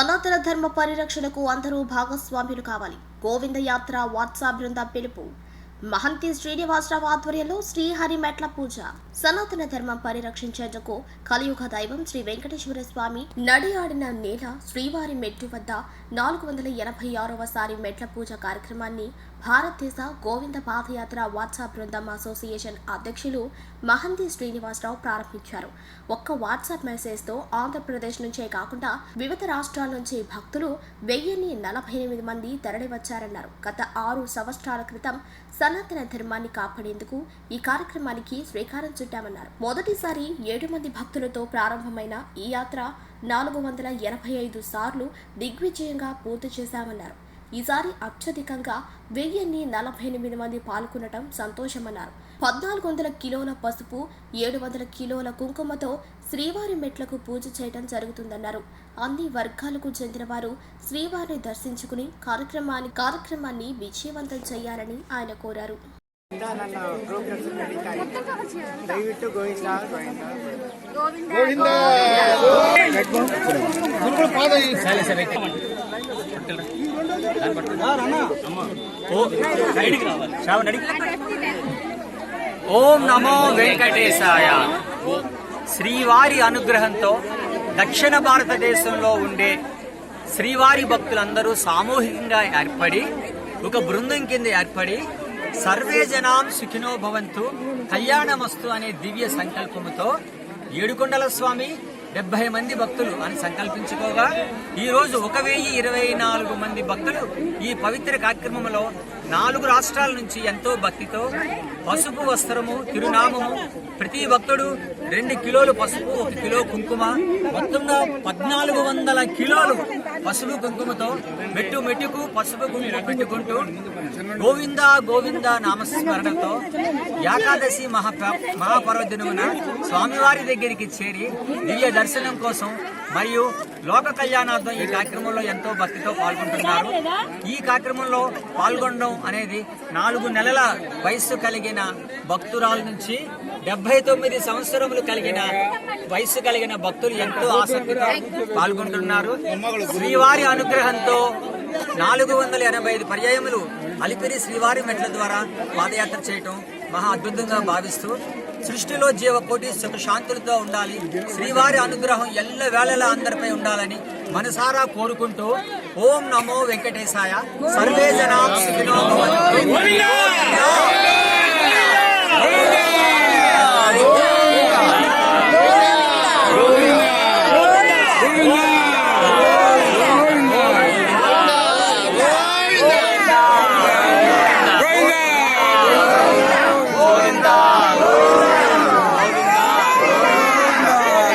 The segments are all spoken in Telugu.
సనాతన ధర్మ పరిరక్షణకు అందరూ భాగస్వామ్యులు కావాలి. గోవింద యాత్ర వాట్సాప్ బృందం పిలుపు. మహంతి శ్రీనివాసరావు ఆధ్వర్యంలో శ్రీహరి మెట్ల పూజ. సనాతన ధర్మం పరిరక్షించేందుకు కలియుగ దైవం శ్రీ వెంకటేశ్వర స్వామి నడియాడిన నేల శ్రీవారి మెట్టు వద్ద నాలుగు వందల ఎనభై ఆరవ సారి మెట్ల పూజ కార్యక్రమాన్ని భారతదేశ గోవింద పాదయాత్ర వాట్సాప్ బృందం అసోసియేషన్ అధ్యక్షులు మహంతి శ్రీనివాసరావు ప్రారంభించారు. ఒక్క వాట్సాప్ మెసేజ్తో ఆంధ్రప్రదేశ్ నుంచే కాకుండా వివిధ రాష్ట్రాల నుంచి భక్తులు వెయ్యిన్ని నలభై ఎనిమిది మంది తరలివచ్చారన్నారు. గత ఆరు సంవత్సరాల క్రితం సనాతన ధర్మాన్ని కాపాడేందుకు ఈ కార్యక్రమానికి శ్రీకారం చుట్టామన్నారు. మొదటిసారి ఏడు మంది భక్తులతో ప్రారంభమైన ఈ యాత్ర నాలుగు వందల ఎనభై ఐదు సార్లు దిగ్విజయంగా పూర్తి చేశామన్నారు. ఈసారి అత్యధికంగా వెయ్యిన్ని నలభై ఎనిమిది మంది పాల్గొనడం సంతోషమన్నారు. పద్నాలుగు వందల కిలోల పసుపు ఏడు వందల కిలోల కుంకుమతో శ్రీవారి మెట్లకు పూజ చేయడం జరుగుతుందన్నారు. అన్ని వర్గాలకు చెందిన వారు శ్రీవారిని దర్శించుకుని కార్యక్రమాన్ని కార్యక్రమాన్ని విజయవంతం చేయాలని ఆయన కోరారు. ನನ್ನ ಪ್ರೋಗ್ರೆಸ್ ನಡೀತಾ ಇದೆ ದಯವಿಟ್ಟು ಗೋವಿಂದ ಗೋವಿಂದ ಗುರುಗಳು ಪಾದ ಈ సరే సరే ఓ సైడ్కి రావాలి శ్రావణ్ అడిగి ఓం నమో వెంకటేశాయ శ్రీవారి అనుగ్రహంతో దక్షిణ భారతదేశంలో ఉండే శ్రీవారి భక్తులందరూ సామూహికంగా ఏర్పడి ఒక బృందం కింద ఏర్పడి సర్వే జనాం సుఖినో భవంతు కళ్యాణమస్తు అనే దివ్య సంకల్పముతో ఏడుకొండల స్వామి డెబ్బై మంది భక్తులు అని సంకల్పించుకోగా ఈ రోజు ఒక వెయ్యి ఇరవై నాలుగు మంది భక్తులు ఈ పవిత్ర కార్యక్రమంలో నాలుగు రాష్ట్రాల నుంచి ఎంతో భక్తితో పసుపు వస్త్రము తిరునామము ప్రతి భక్తుడు రెండు కిలోలు పసుపు ఒక కిలో కుంకుమ మొత్తంగా పద్నాలుగు వందల కిలోలు పసుపు కుంకుమతో మెట్టు మెట్టుకు పసుపు కుంకుమ పెట్టుకుంటూ గోవింద గోవింద నామస్మరణతో ఏకాదశి మహా మహాపర్వదినమున స్వామివారి దగ్గరికి చేరి దివ్య దర్శనం కోసం మరియు లోక కళ్యాణార్థం ఈ కార్యక్రమంలో ఎంతో భక్తితో పాల్గొంటున్నారు. ఈ కార్యక్రమంలో పాల్గొనడం అనేది నాలుగు నెలల వయస్సు కలిగిన భక్తురాల నుంచి డెబ్బై తొమ్మిది సంవత్సరములు కలిగిన వయస్సు కలిగిన భక్తులు ఎంతో ఆసక్తితో పాల్గొంటున్నారు. శ్రీవారి అనుగ్రహంతో నాలుగు వందల ఎనభై ఐదు పర్యాయములు అలిపిరి శ్రీవారి మెట్ల ద్వారా పాదయాత్ర చేయటం మహా అద్భుతంగా భావిస్తూ సృష్టిలో జీవకోటి సుఖ శాంతులతో ఉండాలి. శ్రీవారి అనుగ్రహం ఎల్ల వేళలా అందరిపై ఉండాలని మనసారా కోరుకుంటూ ఓం నమో వెంకటేశాయ. సర్వే జనా సుఖినో భవంతు.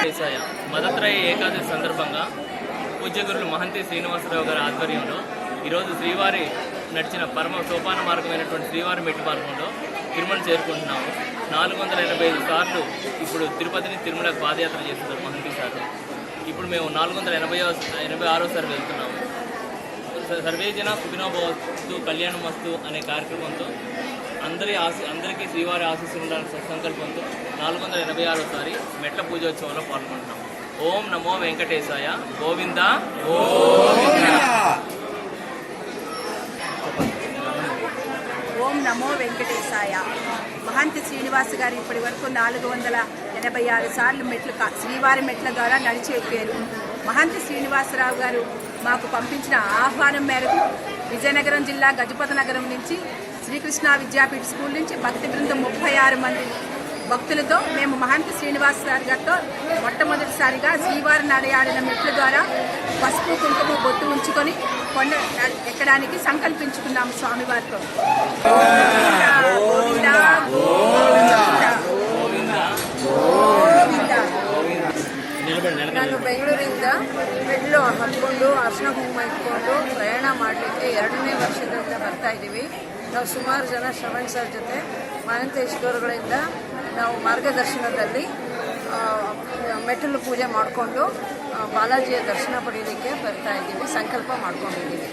దేశాయ మదత్రయ ఏకాదశి సందర్భంగా పూజ్యగురులు మహంతి శ్రీనివాసరావు గారి ఆధ్వర్యంలో ఈరోజు శ్రీవారి నడిచిన పరమ సోపాన మార్గమైనటువంటి శ్రీవారి మెట్టు మార్గంలో తిరుమల చేరుకుంటున్నాము. నాలుగు వందల ఎనభై ఐదు సార్లు ఇప్పుడు తిరుపతిని తిరుమలకు పాదయాత్ర చేస్తున్నారు మహంతి సార్. ఇప్పుడు మేము నాలుగు వందల ఎనభై ఎనభై ఆరో సారి వెళ్తున్నాము. సర్వే జన సుఖినోభవస్తు కళ్యాణ వస్తు అనే కార్యక్రమంతో అందరి ఆశ అందరికీ శ్రీవారి ఆశీస్సులు ఉండాలని సత్సంకల్పంతో నాలుగు వందల ఎనభై ఆరోసారి మెట్ల పూజోత్సవంలో పాల్గొంటున్నాం ఓం నమో వెంకటేశాయ. గోవింద. ఓం నమో వెంకటేశాయ. మహంతి శ్రీనివాస్ గారు ఇప్పటి వరకు నాలుగు వందల ఎనభై ఆరు సార్లు మెట్లు శ్రీవారి మెట్ల ద్వారా నడిచి ఎక్కారు. మహంతి శ్రీనివాసరావు గారు మాకు పంపించిన ఆహ్వానం మేరకు విజయనగరం జిల్లా గజపతి నగరం నుంచి శ్రీకృష్ణ విద్యాపీఠ స్కూల్ నుంచి భక్తి బృందం ముప్పై ఆరు మంది భక్తులతో మేము మహంతి శ్రీనివాస్ గారి గారితో మొట్టమొదటిసారిగా శ్రీవారి నడయాడిన మెట్ల ద్వారా పసుపు కుంకుమ బొట్టు ఉంచుకొని కొండ ఎక్కడానికి సంకల్పించుకున్నాము స్వామివారితో గోవిందా, గోవిందా, గోవిందా. ನಾನು ಬೆಂಗಳೂರಿಂದ ಮೆಟ್ಲು ಹತ್ಕೊಂಡು ಅರ್ಶಿನ ಕುಂಕುಮ ಇಟ್ಕೊಂಡು ಪ್ರಯಾಣ ಮಾಡಲಿಕ್ಕೆ ಎರಡನೇ ವರ್ಷದಿಂದ ಬರ್ತಾ ಇದ್ದೀವಿ ನಾವು ಸುಮಾರು ಜನ ಶ್ರವಣ್ ಸರ್ ಜೊತೆ ಮಹಂತೇಶ್ವರಗಳಿಂದ ನಾವು ಮಾರ್ಗದರ್ಶನದಲ್ಲಿ ಮೆಟ್ಟಲು ಪೂಜೆ ಮಾಡಿಕೊಂಡು ಬಾಲಾಜಿಯ ದರ್ಶನ ಪಡೆಯೋದಕ್ಕೆ ಬರ್ತಾ ಇದ್ದೀವಿ ಸಂಕಲ್ಪ ಮಾಡ್ಕೊಂಡಿದ್ದೀವಿ.